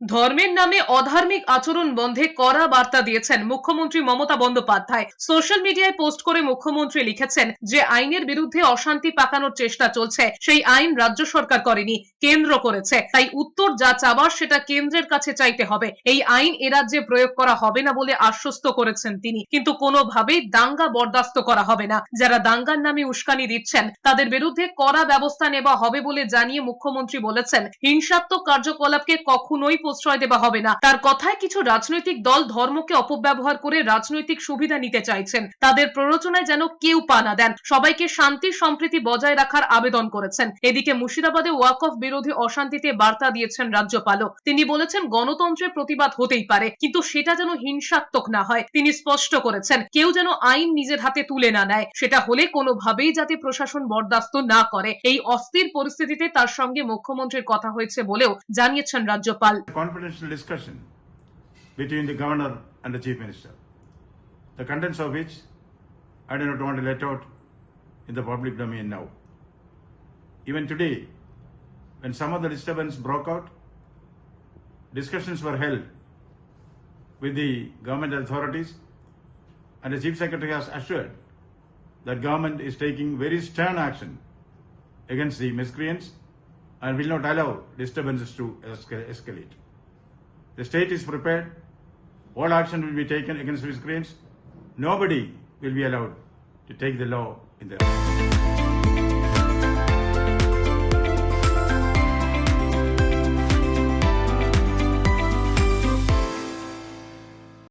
ধর্মের নামে অধার্মিক আচরণ বন্ধে কড়া বার্তা দিয়েছেন মুখ্যমন্ত্রী মমতা বন্দ্যোপাধ্যায়। সোশ্যাল মিডিয়ায় পোস্ট করে মুখ্যমন্ত্রী লিখেছেন যে, আইনের বিরুদ্ধে অশান্তি পাকানোর চেষ্টা চলছে। সেই আইন রাজ্য সরকার করেনি, কেন্দ্র করেছে। তাই উত্তর যা চাবার সেটা কেন্দ্রের কাছে চাইতে হবে। এই আইন এ রাজ্যে প্রয়োগ করা হবে না বলে আশ্বস্ত করেছেন তিনি। কিন্তু কোনোভাবেই দাঙ্গা বরদাস্ত করা হবে না। যারা দাঙ্গার নামে উস্কানি দিচ্ছেন, তাদের বিরুদ্ধে কড়া ব্যবস্থা নেওয়া হবে বলে জানিয়ে মুখ্যমন্ত্রী বলেছেন, হিংসাত্মক কার্যকলাপকে কখনোই প্রশ্রয় দেওয়া হবে না। তার কথায় কিছু রাজনৈতিক দল ধর্মকে অপব্যবহার করে রাজনৈতিক সুবিধা নিতে চাইছেন। তাদের প্ররোচনায় যেন কেউ পা না দেন। সবাইকে শান্তি, সম্প্রীতি বজায় রাখার আবেদন করেছেন। এদিকে মুর্শিদাবাদে ওয়াক অফ বিরোধী অশান্তিতে বার্তা দিয়েছেন রাজ্যপালও। তিনি বলেছেন, গণতন্ত্রের প্রতিবাদ হতেই পারে, কিন্তু সেটা যেন হিংসাত্মক না হয়। তিনি স্পষ্ট করেছেন, কেউ যেন আইন নিজের হাতে তুলে না নেয়। সেটা হলে কোনোভাবেই যাতে প্রশাসন বরদাস্ত না করে। এই অস্থির পরিস্থিতিতে তার সঙ্গে মুখ্যমন্ত্রীর কথা হয়েছে বলেও জানিয়েছেন রাজ্যপাল। Confidential discussion between the governor and the chief minister, the contents of which I do not want to let out in the public domain now. Even today, when some of the disturbance broke out, discussions were held with the government authorities, and the chief secretary has assured that government is taking very stern action against the miscreants and will not allow disturbances to escalate. The state is prepared. All action will be taken against these crimes? Nobody will be allowed to take the law in their hands.